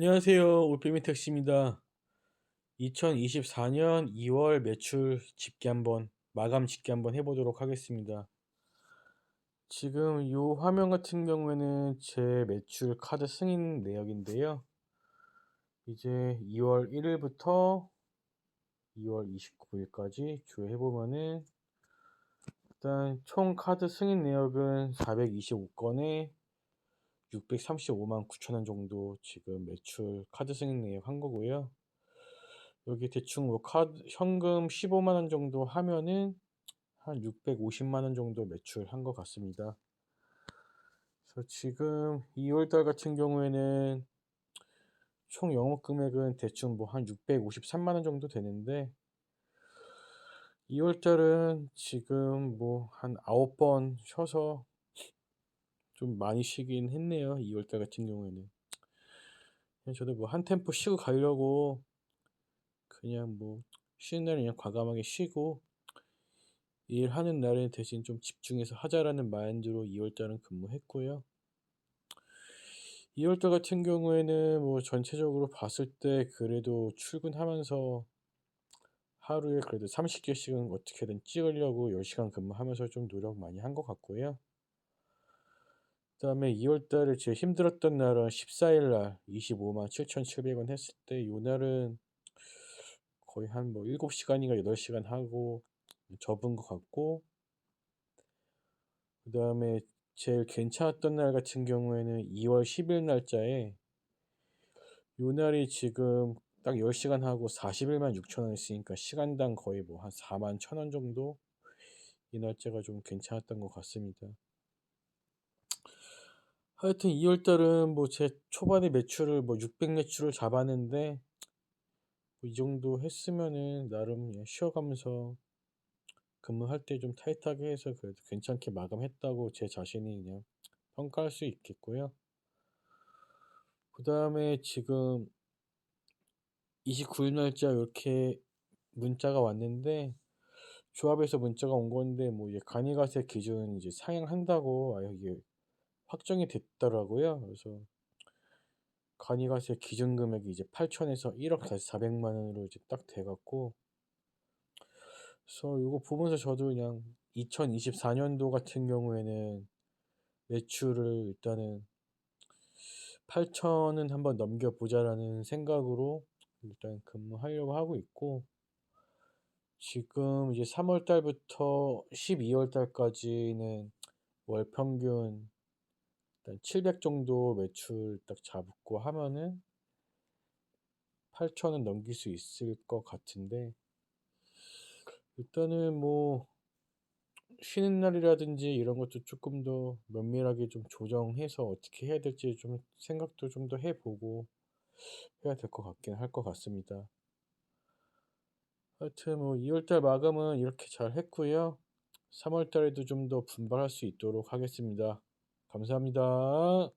안녕하세요. 올빼미 택시입니다. 2024년 2월 매출 집계 한번 마감 집계 한번 해보도록 하겠습니다. 지금 이 화면 같은 경우에는 제 매출 카드 승인 내역인데요. 이제 2월 1일부터 2월 29일까지 주 해보면은 일단 총 카드 승인 내역은 425건에 635만 9천 원 정도 지금 매출 카드 승인 내역 한 거고요. 여기 대충 뭐 카드 현금 15만 원 정도 하면은 한 650만 원 정도 매출한 것 같습니다. 그래서 지금 2월 달 같은 경우에는 총 영업 금액은 대충 뭐 한 653만 원 정도 되는데 2월 달은 지금 뭐 한 9번 쉬어서 좀 많이 쉬긴 했네요. 2월달 같은 경우에는. 그냥 저도 뭐 한 템포 쉬고 가려고 그냥 뭐 쉬는 날은 그냥 과감하게 쉬고 일하는 날에 대신 좀 집중해서 하자라는 마인드로 2월달은 근무했고요. 2월달 같은 경우에는 뭐 전체적으로 봤을 때 그래도 출근하면서 하루에 그래도 30개씩은 어떻게든 찍으려고 10시간 근무하면서 좀 노력 많이 한 것 같고요. 그다음에 2월 달에 제일 힘들었던 날은 14일 날 25만 7,700원 했을 때 요 날은 거의 한 뭐 7시간인가 8시간 하고 접은 것 같고 그다음에 제일 괜찮았던 날 같은 경우에는 2월 10일 날짜에 요 날이 지금 딱 10시간 하고 41만 6천 원 했으니까 시간당 거의 뭐 한 4만 1천 원 정도 이 날짜가 좀 괜찮았던 것 같습니다. 하여튼 2월 달은 뭐 제 초반에 매출을 뭐 600 매출을 잡았는데 뭐 이 정도 했으면은 나름 그냥 쉬어가면서 근무할 때 좀 타이트하게 해서 그래도 괜찮게 마감했다고 제 자신이 그냥 평가할 수 있겠고요. 그 다음에 지금 29일 날짜 이렇게 문자가 왔는데 조합에서 문자가 온 건데 뭐 이제 간이가세 기준 이제 상향한다고 아예 이게 확정이 됐더라고요. 그래서 간이가세 기준 금액이 이제 8천에서 1억 400만 원으로 이제 딱 돼갖고 그래서 이거 보면서 저도 그냥 2024년도 같은 경우에는 매출을 일단은 8천은 한번 넘겨보자라는 생각으로 일단 근무하려고 하고 있고 지금 이제 3월 달부터 12월 달까지는 월 평균 일단 700 정도 매출 딱 잡고 하면은 8천은 넘길 수 있을 것 같은데 일단은 뭐 쉬는 날이라든지 이런 것도 조금 더 면밀하게 좀 조정해서 어떻게 해야 될지 좀 생각도 좀 더 해보고 해야 될 것 같긴 할 것 같습니다. 하여튼 뭐 2월달 마감은 이렇게 잘 했고요. 3월달에도 좀 더 분발할 수 있도록 하겠습니다. 감사합니다.